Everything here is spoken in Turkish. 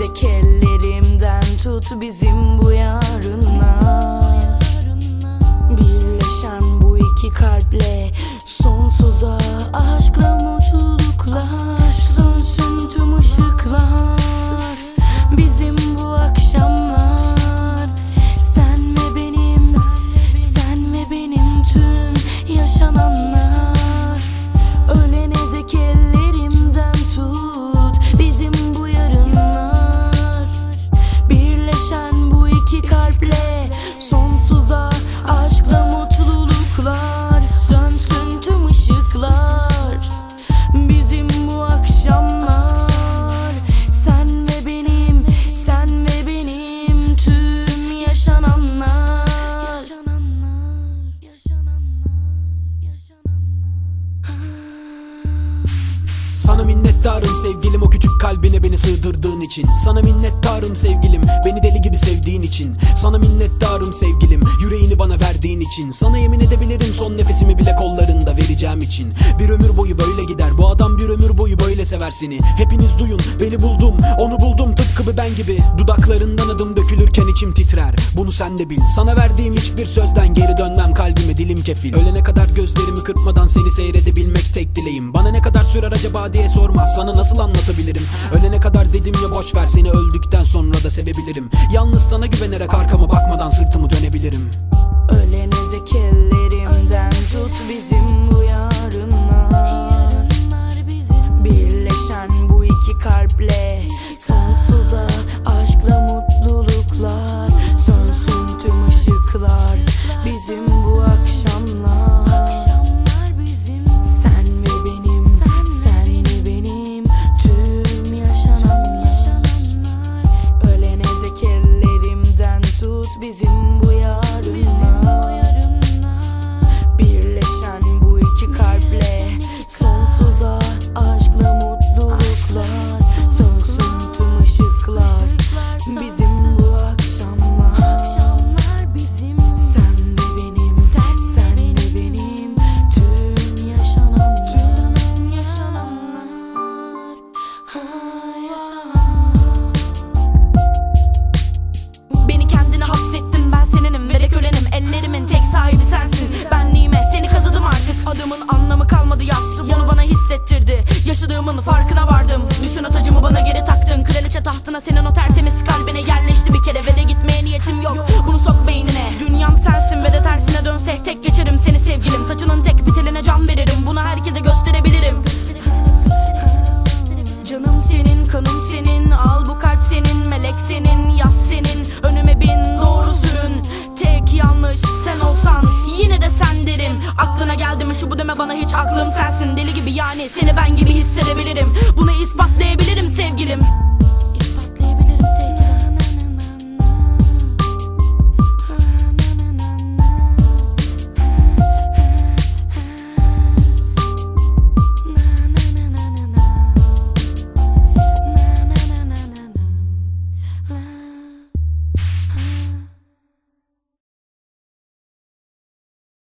Tekerlerimden tut bizim bu yarınlar Sana minnettarım sevgilim o küçük kalbine beni sığdırdığın için. Sana minnettarım sevgilim beni deli gibi sevdiğin için. Sana minnettarım sevgilim yüreğini bana verdiğin için. Sana yemin edebilirim son nefesimi bile kollarında vereceğim için. Bir ömür boyu böyle gider bu adam bir ömür boyu böyle sever seni. Hepiniz duyun beni buldum onu buldum tıpkı ben gibi. Dudaklarından adım dökülürken içim titrer. Bunu sen de bil. Sana verdiğim hiçbir sözden geri dönmem. Kalbime dilim kefil. Ölene kadar gözlerimi kırpmadan seni seyredebilmek tek dileğim. Bana ne kadar sürer acaba diye sorma. Sana nasıl anlatabilirim? Ölene kadar dedim ya boş ver. Seni öldükten sonra da sevebilirim. Yalnız sana güvenerek arkama bakmadan sırtımı dönebilirim. Ölene love. Niyetim yok. Bunu sok beynine. Dünyam sensin ve de tersine dönse tek geçerim seni sevgilim. Saçının tek piteline can veririm. Bunu herkese gösterebilirim. Canım senin, kanım senin. Al bu kalp senin, melek senin Yaz senin, önüme bin doğru sürün. Tek yanlış sen olsan Yine de sen derim. Aklına geldi mi şu bu deme bana hiç aklım sensin. Deli gibi yani seni ben gibi hissedebilirim. Bunu ispatlayabilirim